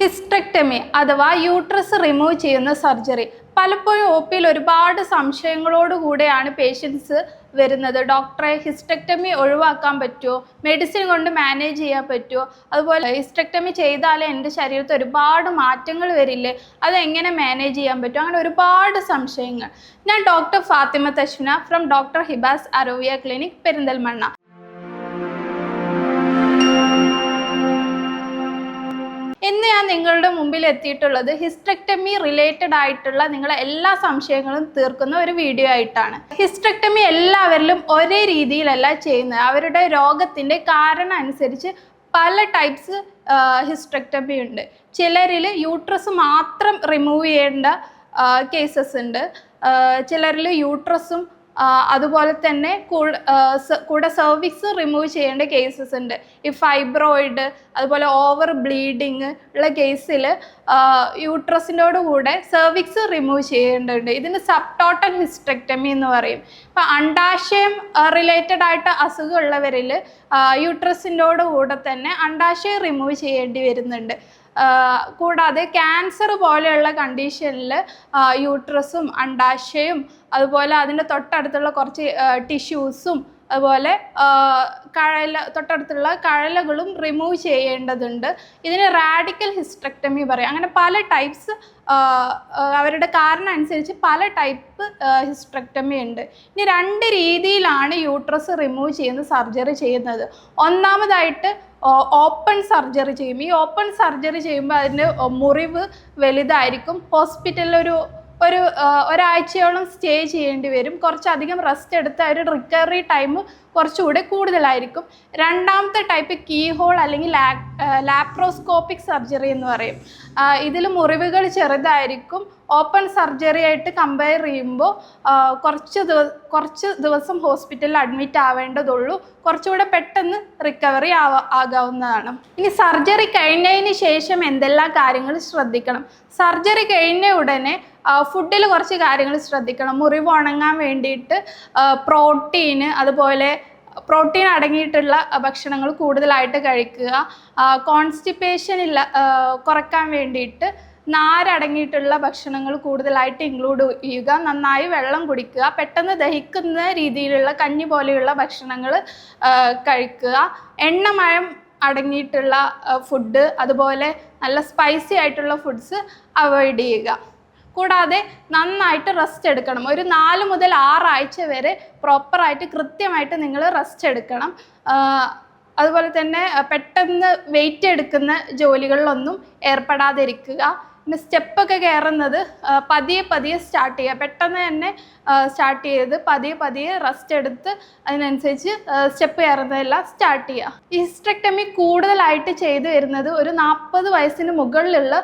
Hysterectomy അഥവാ uterus remove ചെയ്യുന്ന surgery. പലപ്പോഴും ഒ പിയിൽ ഒരുപാട് സംശയങ്ങളോട് കൂടെയാണ് പേഷ്യൻസ് വരുന്നത്. ഡോക്ടറെ ഹിസ്റ്റക്ടമി ഒഴിവാക്കാൻ പറ്റുമോ? മെഡിസിൻ കൊണ്ട് മാനേജ് ചെയ്യാൻ പറ്റുമോ? അതുപോലെ ഹിസ്റ്റക്ടമി ചെയ്താൽ എന്റെ ശരീരത്തിൽ ഒരുപാട് മാറ്റങ്ങൾ വരില്ലേ? അതെങ്ങനെ മാനേജ് ചെയ്യാൻ പറ്റും? അങ്ങനെ ഒരുപാട് സംശയങ്ങൾ. ഞാൻ doctor Fathima Thasna from doctor Hibas Arovia clinic Perinthalmanna. ഇന്ന് ഞാൻ നിങ്ങളുടെ മുമ്പിൽ എത്തിയിട്ടുള്ളത് ഹിസ്ട്രക്ടമി റിലേറ്റഡ് ആയിട്ടുള്ള നിങ്ങളെ എല്ലാ സംശയങ്ങളും തീർക്കുന്ന ഒരു വീഡിയോ ആയിട്ടാണ്. ഹിസ്ട്രക്ടമി എല്ലാവരിലും ഒരേ രീതിയിലല്ല ചെയ്യുന്നത്. അവരുടെ രോഗത്തിന്റെ കാരണം അനുസരിച്ച് പല ടൈപ്സ് ഹിസ്ട്രക്ടമി ഉണ്ട്. ചിലരിൽ യൂട്രസ് മാത്രം റിമൂവ് ചെയ്യേണ്ട കേസസ് ഉണ്ട്. ചിലരിൽ യൂട്രസും അതുപോലെ തന്നെ കൂടെ സർവിക്സ് റിമൂവ് ചെയ്യേണ്ട കേസസ് ഉണ്ട്. ഈ ഫൈബ്രോയിഡ് അതുപോലെ ഓവർ ബ്ലീഡിങ് ഉള്ള കേസിൽ യൂട്രസിനോട് കൂടെ സർവിക്സ് റിമൂവ് ചെയ്യേണ്ടതുണ്ട്. ഇതിന് സബ് ടോട്ടൽ ഹിസ്റ്റക്ടമി എന്ന് പറയും. ഇപ്പം അണ്ടാശയം റിലേറ്റഡ് ആയിട്ട് അസുഖമുള്ളവരിൽ യൂട്രസിന്റെ കൂടെ തന്നെ അണ്ടാശയം റിമൂവ് ചെയ്യേണ്ടി വരുന്നുണ്ട്. കൂടാതെ ക്യാൻസർ പോലെയുള്ള കണ്ടീഷനിൽ യൂട്രസും അണ്ടാശയും അതുപോലെ അതിന്റെ തൊട്ടടുത്തുള്ള കുറച്ച് ടിഷ്യൂസും അതുപോലെ കഴല തൊട്ടടുത്തുള്ള കഴലകളും റിമൂവ് ചെയ്യേണ്ടതുണ്ട്. ഇതിന് റാഡിക്കൽ ഹിസ്റ്റക്ടമി പറയും. അങ്ങനെ പല ടൈപ്സ് അവരുടെ കാരണം അനുസരിച്ച് പല ടൈപ്പ് ഹിസ്ട്രക്ടമി ഉണ്ട്. ഇനി രണ്ട് രീതിയിലാണ് യൂട്രസ് റിമൂവ് ചെയ്യുന്ന സർജറി ചെയ്യുന്നത്. ഒന്നാമതായിട്ട് ഓപ്പൺ സർജറി ചെയ്യും. ഈ ഓപ്പൺ സർജറി ചെയ്യുമ്പോൾ അതിന്റെ മുറിവ് വലുതായിരിക്കും. ഹോസ്പിറ്റലിൽ ഒരു ഒരു ഒരാഴ്ചയോളം സ്റ്റേ ചെയ്യേണ്ടി വരും. കുറച്ചധികം റെസ്റ്റ് എടുത്ത് ഒരു റിക്കവറി ടൈം കുറച്ചുകൂടെ കൂടുതലായിരിക്കും. രണ്ടാമത്തെ ടൈപ്പ് കീ ഹോൾ അല്ലെങ്കിൽ ലാപ്രോസ്കോപ്പിക് സർജറി എന്ന് പറയും. ഇതിൽ മുറിവുകൾ ചെറുതായിരിക്കും. ഓപ്പൺ സർജറി ആയിട്ട് കമ്പയർ ചെയ്യുമ്പോൾ കുറച്ച് ദിവ കുറച്ച് ദിവസം ഹോസ്പിറ്റലിൽ അഡ്മിറ്റ് ആവേണ്ടതുള്ളൂ. കുറച്ചുകൂടെ പെട്ടെന്ന് റിക്കവറി ആവ ആകാവുന്നതാണ്. ഇനി സർജറി കഴിഞ്ഞതിന് ശേഷം എന്തെല്ലാം കാര്യങ്ങൾ ശ്രദ്ധിക്കണം? സർജറി കഴിഞ്ഞ ഉടനെ ഫുഡിൽ കുറച്ച് കാര്യങ്ങൾ ശ്രദ്ധിക്കണം. മുറിവ് ഉണങ്ങാൻ വേണ്ടിയിട്ട് പ്രോട്ടീന് അതുപോലെ പ്രോട്ടീൻ അടങ്ങിയിട്ടുള്ള ഭക്ഷണങ്ങൾ കൂടുതലായിട്ട് കഴിക്കുക. കോൺസ്റ്റിപ്പേഷൻ ഇല്ല കുറയ്ക്കാൻ വേണ്ടിയിട്ട് നാരടങ്ങിയിട്ടുള്ള ഭക്ഷണങ്ങൾ കൂടുതലായിട്ട് ഇൻക്ലൂഡ് ചെയ്യുക. നന്നായി വെള്ളം കുടിക്കുക. പെട്ടെന്ന് ദഹിക്കുന്ന രീതിയിലുള്ള കഞ്ഞി പോലെയുള്ള ഭക്ഷണങ്ങൾ കഴിക്കുക. എണ്ണമയം അടങ്ങിയിട്ടുള്ള ഫുഡ് അതുപോലെ നല്ല സ്പൈസി ആയിട്ടുള്ള ഫുഡ്സ് അവോയ്ഡ് ചെയ്യുക. കൂടാതെ നന്നായിട്ട് റെസ്റ്റ് എടുക്കണം. ഒരു നാല് മുതൽ ആറാഴ്ച വരെ പ്രോപ്പറായിട്ട് കൃത്യമായിട്ട് നിങ്ങൾ റെസ്റ്റ് എടുക്കണം. അതുപോലെ തന്നെ പെട്ടെന്ന് വെയിറ്റ് എടുക്കുന്ന ജോലികളിലൊന്നും ഏർപ്പെടാതിരിക്കുക. പിന്നെ സ്റ്റെപ്പൊക്കെ കയറുന്നത് പതിയെ പതിയെ സ്റ്റാർട്ട് ചെയ്യുക. പെട്ടെന്ന് തന്നെ സ്റ്റാർട്ട് ചെയ്ത് പതിയെ പതിയെ റെസ്റ്റ് എടുത്ത് അതിനനുസരിച്ച് സ്റ്റെപ്പ് കയറുന്നതെല്ലാം സ്റ്റാർട്ട് ചെയ്യുക. ഈ ഹിസ്ട്രക്ടമി കൂടുതലായിട്ട് ചെയ്തു വരുന്നത് ഒരു നാൽപ്പത് വയസ്സിന് മുകളിലുള്ള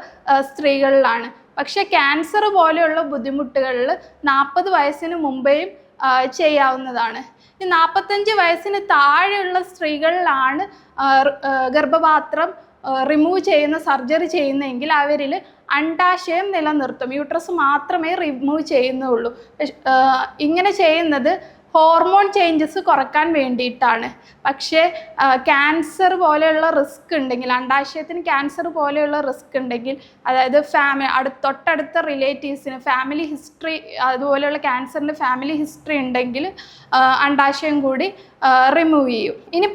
സ്ത്രീകളിലാണ്. പക്ഷേ ക്യാൻസർ പോലെയുള്ള ബുദ്ധിമുട്ടുകളിൽ നാൽപ്പത് വയസ്സിന് മുമ്പേയും ചെയ്യാവുന്നതാണ്. ഈ നാൽപ്പത്തഞ്ച് വയസ്സിന് താഴെയുള്ള സ്ത്രീകളിലാണ് ഗർഭപാത്രം റിമൂവ് ചെയ്യുന്ന സർജറി ചെയ്യുന്നതെങ്കിൽ അവരിൽ അണ്ടാശയം നിലനിർത്തും. യൂട്രസ് മാത്രമേ റിമൂവ് ചെയ്യുന്നുള്ളൂ. ഇങ്ങനെ ചെയ്യുന്നത് ഹോർമോൺ ചേഞ്ചസ് കുറയ്ക്കാൻ വേണ്ടിയിട്ടാണ്. പക്ഷേ ക്യാൻസർ പോലെയുള്ള റിസ്ക് ഉണ്ടെങ്കിൽ അണ്ടാശയത്തിന് ക്യാൻസർ പോലെയുള്ള റിസ്ക് ഉണ്ടെങ്കിൽ അതായത് ഫാമിലി അടു തൊട്ടടുത്ത റിലേറ്റീവ്സിന് ഫാമിലി ഹിസ്റ്ററി അതുപോലെയുള്ള ക്യാൻസറിന്റെ ഫാമിലി ഹിസ്റ്ററി ഉണ്ടെങ്കിൽ അണ്ടാശയം കൂടി റിമൂവ് ചെയ്യും. ഇനി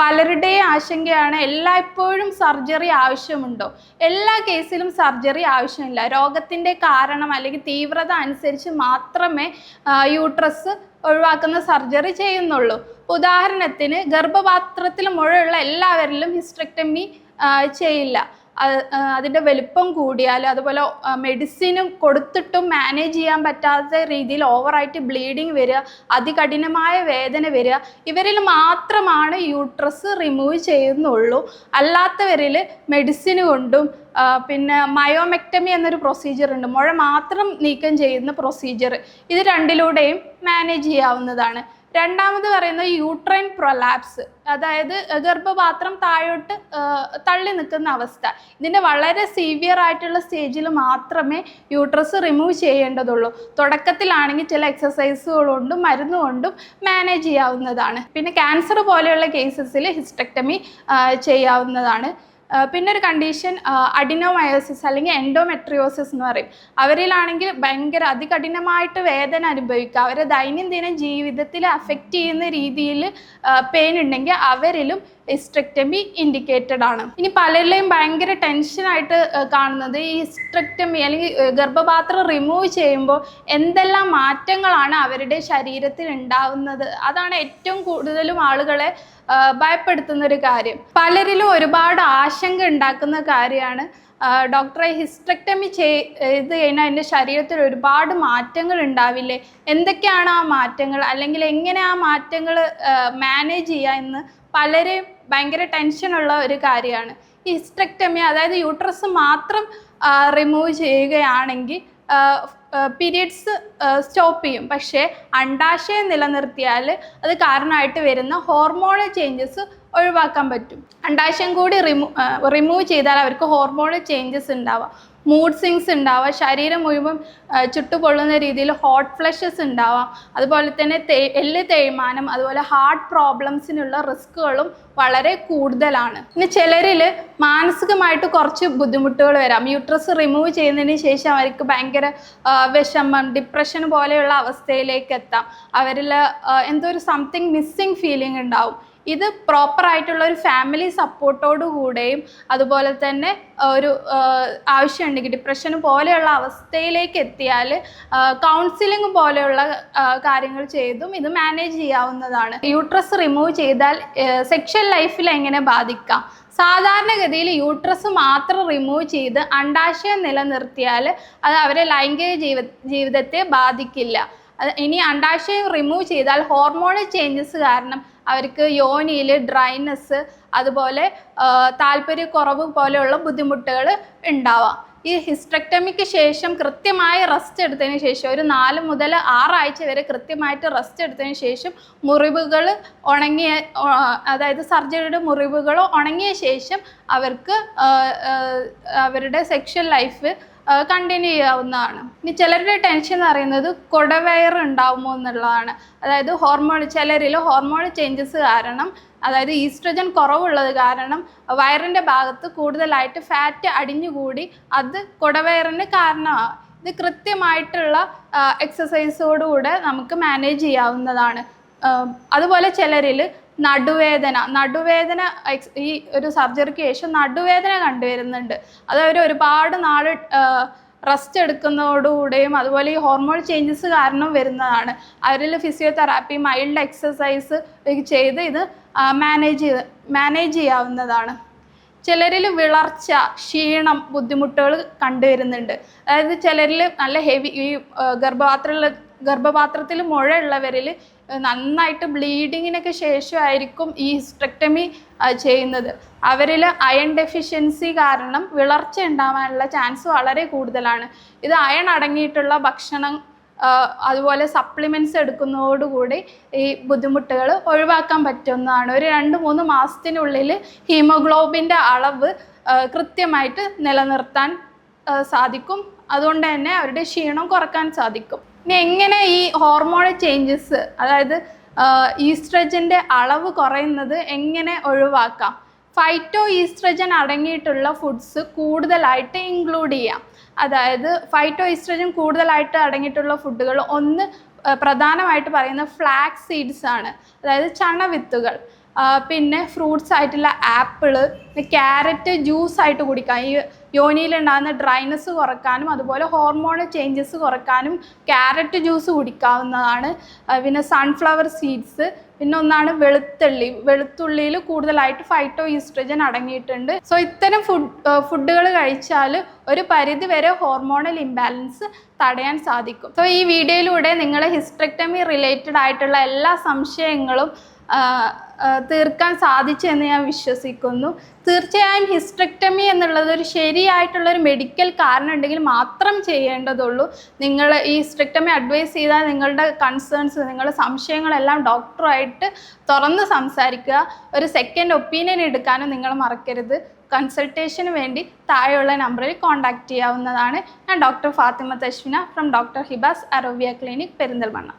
പലരുടെയും ആശങ്കയാണ് എല്ലായ്പ്പോഴും സർജറി ആവശ്യമുണ്ടോ? എല്ലാ കേസിലും സർജറി ആവശ്യമില്ല. രോഗത്തിന്റെ കാരണം അല്ലെങ്കിൽ തീവ്രത അനുസരിച്ച് മാത്രമേ യൂട്രസ് ഒഴിവാക്കുന്ന സർജറി ചെയ്യുന്നുള്ളൂ. ഉദാഹരണത്തിന് ഗർഭപാത്രത്തിൽ മുഴയുള്ള എല്ലാവരിലും ഹിസ്ട്രക്ടമി ചെയ്യില്ല. അതിന്റെ വലിപ്പം കൂടിയാൽ അതുപോലെ മെഡിസിനും കൊടുത്തിട്ടും മാനേജ് ചെയ്യാൻ പറ്റാത്ത രീതിയിൽ ഓവറായിട്ട് ബ്ലീഡിങ് വരിക അതികഠിനമായ വേദന വരിക ഇവരിൽ മാത്രമാണ് യൂട്രസ് റിമൂവ് ചെയ്യുന്നുള്ളൂ. അല്ലാത്തവരിൽ മെഡിസിൻ കൊണ്ടും പിന്നെ മയോമെക്ടമി എന്നൊരു പ്രൊസീജിയർ ഉണ്ട്. മുഴ മാത്രം നീക്കം ചെയ്യുന്ന പ്രൊസീജിയർ ഇത് രണ്ടിലൂടെയും മാനേജ് ചെയ്യാവുന്നതാണ്. രണ്ടാമത് പറയുന്നത് യൂട്രൈൻ പ്രൊലാപ്സ് അതായത് ഗർഭപാത്രം താഴോട്ട് തള്ളി നിൽക്കുന്ന അവസ്ഥ. ഇതിന്റെ വളരെ സീവിയർ ആയിട്ടുള്ള സ്റ്റേജിൽ മാത്രമേ യൂട്രസ് റിമൂവ് ചെയ്യേണ്ടതുള്ളൂ. തുടക്കത്തിലാണെങ്കിൽ ചില എക്സസൈസുകൾ കൊണ്ടും മരുന്ന് കൊണ്ടും മാനേജ് ചെയ്യാവുന്നതാണ്. പിന്നെ ക്യാൻസർ പോലെയുള്ള കേസസിൽ ഹിസ്റ്റക്ടമി ചെയ്യാവുന്നതാണ്. പിന്നെ ഒരു കണ്ടീഷൻ അഡിനോമയോസിസ് അല്ലെങ്കിൽ എൻഡോമെട്രിയോസിസ് എന്ന് പറയും. അവരിലാണെങ്കിൽ ഭയങ്കര അതികഠിനമായിട്ട് വേദന അനുഭവിക്കുക. അവരെ ദൈനംദിന ജീവിതത്തിൽ അഫക്റ്റ് ചെയ്യുന്ന രീതിയിൽ പെയിൻ ഉണ്ടെങ്കിൽ അവരിലും ഹിസ്ട്രക്ടമി ഇൻഡിക്കേറ്റഡ് ആണ്. ഇനി പലരിലെയും ഭയങ്കര ടെൻഷനായിട്ട് കാണുന്നത് ഈ ഹിസ്ട്രക്ടമി അല്ലെങ്കിൽ ഗർഭപാത്രം റിമൂവ് ചെയ്യുമ്പോൾ എന്തെല്ലാം മാറ്റങ്ങളാണ് അവരുടെ ശരീരത്തിൽ ഉണ്ടാവുന്നത്? അതാണ് ഏറ്റവും കൂടുതലും ആളുകളെ ഭയപ്പെടുത്തുന്ന ഒരു കാര്യം. പലരിലും ഒരുപാട് ആശങ്ക ഉണ്ടാക്കുന്ന കാര്യമാണ് ഡോക്ടറെ ഹിസ്ട്രക്ടമി ചെയ്ത് കഴിഞ്ഞാൽ എന്റെ ശരീരത്തിൽ ഒരുപാട് മാറ്റങ്ങൾ ഉണ്ടാവില്ലേ? എന്തൊക്കെയാണ് ആ മാറ്റങ്ങൾ? അല്ലെങ്കിൽ എങ്ങനെ ആ മാറ്റങ്ങൾ മാനേജ് ചെയ്യുക എന്ന് പലരെയും ഭയങ്കര ടെൻഷനുള്ള ഒരു കാര്യമാണ്. ഈ ഹിസ്ട്രക്ടമി അതായത് യൂട്രസ് മാത്രം റിമൂവ് ചെയ്യുകയാണെങ്കിൽ പീരിയഡ്സ് സ്റ്റോപ്പ് ചെയ്യും. പക്ഷേ അണ്ടാശയം നിലനിർത്തിയാൽ അത് കാരണമായിട്ട് വരുന്ന ഹോർമോണൽ ചേഞ്ചസ് ഒഴിവാക്കാൻ പറ്റും. അണ്ടാശയം കൂടി റിമൂവ് റിമൂവ് ചെയ്താൽ അവർക്ക് ഹോർമോണൽ ചേഞ്ചസ് ഉണ്ടാവുക മൂഡ് സ്വിങ്സ് ഉണ്ടാവുക ശരീരം മുഴുവൻ ചുട്ടുപൊള്ളുന്ന രീതിയിൽ ഹോട്ട് ഫ്ലഷസ് ഉണ്ടാവാം. അതുപോലെ തന്നെ തേ എല്ല് തേയ്മാനം അതുപോലെ ഹാർട്ട് പ്രോബ്ലംസിനുള്ള റിസ്ക്കുകളും വളരെ കൂടുതലാണ്. പിന്നെ ചിലരിൽ മാനസികമായിട്ട് കുറച്ച് ബുദ്ധിമുട്ടുകൾ വരാം. യൂട്രസ് റിമൂവ് ചെയ്യുന്നതിന് ശേഷം അവർക്ക് ഭയങ്കര വിഷമം ഡിപ്രഷൻ പോലെയുള്ള അവസ്ഥയിലേക്ക് എത്താം. അവരിൽ എന്തോ ഒരു സംതിങ് മിസ്സിങ് ഫീലിംഗ് ഉണ്ടാവും. ഇത് പ്രോപ്പർ ആയിട്ടുള്ള ഒരു ഫാമിലി സപ്പോർട്ടോടു കൂടെയും അതുപോലെ തന്നെ ഒരു ആവശ്യമുണ്ടെങ്കിൽ ഡിപ്രഷൻ പോലെയുള്ള അവസ്ഥയിലേക്ക് എത്തിയാൽ കൗൺസിലിംഗ് പോലെയുള്ള കാര്യങ്ങൾ ചെയ്തും ഇത് മാനേജ് ചെയ്യാവുന്നതാണ്. യൂട്രസ് റിമൂവ് ചെയ്താൽ സെക്ഷൽ ലൈഫിൽ എങ്ങനെ ബാധിക്കാം? സാധാരണഗതിയിൽ യൂട്രസ് മാത്രം റിമൂവ് ചെയ്ത് അണ്ടാശയം നിലനിർത്തിയാൽ അത് അവരെ ലൈംഗിക ജീവ ജീവിതത്തെ ബാധിക്കില്ല. ഇനി അണ്ടാശയം റിമൂവ് ചെയ്താൽ ഹോർമോണൽ ചേഞ്ചസ് കാരണം അവർക്ക് യോനിയിൽ ഡ്രൈനെസ് അതുപോലെ താല്പര്യക്കുറവ് പോലെയുള്ള ബുദ്ധിമുട്ടുകൾ ഉണ്ടാവാം. ഈ ഹിസ്ട്രക്ടമിക്ക് ശേഷം കൃത്യമായി റെസ്റ്റ് എടുത്തതിന് ശേഷം ഒരു നാല് മുതൽ ആറാഴ്ച വരെ കൃത്യമായിട്ട് റെസ്റ്റ് എടുത്തതിന് ശേഷം മുറിവുകൾ ഉണങ്ങിയ അതായത് സർജറിയുടെ മുറിവുകൾ ഉണങ്ങിയ ശേഷം അവർക്ക് അവരുടെ സെക്ഷൽ ലൈഫ് കണ്ടിന്യൂ ചെയ്യാവുന്നതാണ്. ഇനി ചിലരുടെ ടെൻഷൻ എന്ന് പറയുന്നത് കുടവയർ ഉണ്ടാവുമോ എന്നുള്ളതാണ്. അതായത് ഹോർമോൺ ചിലരിൽ ഹോർമോൺ ചേഞ്ചസ് കാരണം അതായത് ഈസ്ട്രജൻ കുറവുള്ളത് കാരണം വയറിന്റെ ഭാഗത്ത് കൂടുതലായിട്ട് ഫാറ്റ് അടിഞ്ഞുകൂടി അത് കുടവയറിന് കാരണമാണ് ഇത് കൃത്യമായിട്ടുള്ള എക്സസൈസോടുകൂടെ നമുക്ക് മാനേജ് ചെയ്യാവുന്നതാണ്. അതുപോലെ ചിലരിൽ നടുവേദന. നടുവേദന ഈ ഒരു സർജറിക്ക് ശേഷം നടുവേദന കണ്ടുവരുന്നുണ്ട്. അത് അവർ ഒരുപാട് നാൾ റെസ്റ്റ് എടുക്കുന്നതോടുകൂടെയും അതുപോലെ ഈ ഹോർമോൺ ചേഞ്ചസ് കാരണം വരുന്നതാണ്. അവരിൽ ഫിസിയോതെറാപ്പി മൈൽഡ് എക്സസൈസ് ചെയ്ത് ഇത് മാനേജ് ചെയ്ത് മാനേജ് ചെയ്യാവുന്നതാണ്. ചിലരിൽ വിളർച്ച ക്ഷീണം ബുദ്ധിമുട്ടുകൾ കണ്ടുവരുന്നുണ്ട്. അതായത് ചിലരിൽ നല്ല ഹെവി ഈ ഗർഭപാത്രമുള്ള ഗർഭപാത്രത്തിൽ മുഴയുള്ളവരിൽ നന്നായിട്ട് ബ്ലീഡിങ്ങിനൊക്കെ ശേഷമായിരിക്കും ഈ ഹിസ്ട്രക്ടമി ചെയ്യുന്നത്. അവരിൽ അയൺ ഡെഫിഷ്യൻസി കാരണം വിളർച്ച ഉണ്ടാവാനുള്ള ചാൻസ് വളരെ കൂടുതലാണ്. ഇത് അയൺ അടങ്ങിയിട്ടുള്ള ഭക്ഷണം അതുപോലെ സപ്ലിമെന്റ്സ് എടുക്കുന്നതോടുകൂടി ഈ ബുദ്ധിമുട്ടുകൾ ഒഴിവാക്കാൻ പറ്റുന്നതാണ്. ഒരു രണ്ട് മൂന്ന് മാസത്തിനുള്ളിൽ ഹീമോഗ്ലോബിന്റെ അളവ് കൃത്യമായിട്ട് നിലനിർത്താൻ സാധിക്കും. അതുകൊണ്ട് തന്നെ അവരുടെ ക്ഷീണം കുറയ്ക്കാൻ സാധിക്കും. ഇനി എങ്ങനെ ഈ ഹോർമോൺ ചേഞ്ചസ് അതായത് ഈസ്ട്രജന്റെ അളവ് കുറയുന്നത് എങ്ങനെ ഒഴിവാക്കാം? ഫൈറ്റോ ഈസ്ട്രജൻ അടങ്ങിയിട്ടുള്ള ഫുഡ്സ് കൂടുതലായിട്ട് ഇൻക്ലൂഡ് ചെയ്യാം. അതായത് ഫൈറ്റോ ഈസ്ട്രജൻ കൂടുതലായിട്ട് അടങ്ങിയിട്ടുള്ള ഫുഡുകൾ ഒന്ന് പ്രധാനമായിട്ട് പറയുന്ന ഫ്ലാക്സ് സീഡ്സ് ആണ്. അതായത് ചണവിത്തുകൾ. പിന്നെ ഫ്രൂട്ട്സ് ആയിട്ടുള്ള ആപ്പിൾ ക്യാരറ്റ് ജ്യൂസ് ആയിട്ട് കുടിക്കാം. ഈ യോനിയിലുണ്ടാകുന്ന ഡ്രൈനസ് കുറക്കാനും അതുപോലെ ഹോർമോൺ ചേഞ്ചസ് കുറക്കാനും ക്യാരറ്റ് ജ്യൂസ് കുടിക്കാവുന്നതാണ്. പിന്നെ സൺഫ്ലവർ സീഡ്സ് പിന്നെ ഒന്നാണ് വെളുത്തുള്ളി. വെളുത്തുള്ളിയിൽ കൂടുതലായിട്ട് ഫൈറ്റോ ഈസ്ട്രജൻ അടങ്ങിയിട്ടുണ്ട്. സോ ഇത്തരം ഫുഡ് ഫുഡുകൾ കഴിച്ചാൽ ഒരു പരിധി വരെ ഹോർമോണൽ ഇംബാലൻസ് തടയാൻ സാധിക്കും. സോ ഈ വീഡിയോയിലൂടെ നിങ്ങൾ ഹിസ്ട്രക്ടമി റിലേറ്റഡ് ആയിട്ടുള്ള എല്ലാ സംശയങ്ങളും തീർക്കാൻ സാധിച്ചെന്ന് ഞാൻ വിശ്വസിക്കുന്നു. തീർച്ചയായും ഹിസ്ട്രക്ടമി എന്നുള്ളത് ഒരു ശരിയായിട്ടുള്ളൊരു മെഡിക്കൽ കാരണം ഉണ്ടെങ്കിൽ മാത്രം ചെയ്യേണ്ടതുള്ളൂ. നിങ്ങൾ ഈ ഹിസ്ട്രക്ടമി അഡ്വൈസ് ചെയ്താൽ നിങ്ങളുടെ കൺസേൺസ് നിങ്ങളുടെ സംശയങ്ങളെല്ലാം ഡോക്ടറുമായിട്ട് തുറന്ന് സംസാരിക്കുക. ഒരു സെക്കൻഡ് ഒപ്പീനിയൻ എടുക്കാനും നിങ്ങൾ മറക്കരുത്. കൺസൾട്ടേഷന് വേണ്ടി താഴെയുള്ള നമ്പറിൽ കോൺടാക്റ്റ് ചെയ്യാവുന്നതാണ്. ഞാൻ doctor Fathima Thaswina from doctor Hibas Arovia clinic Perinthalmanna.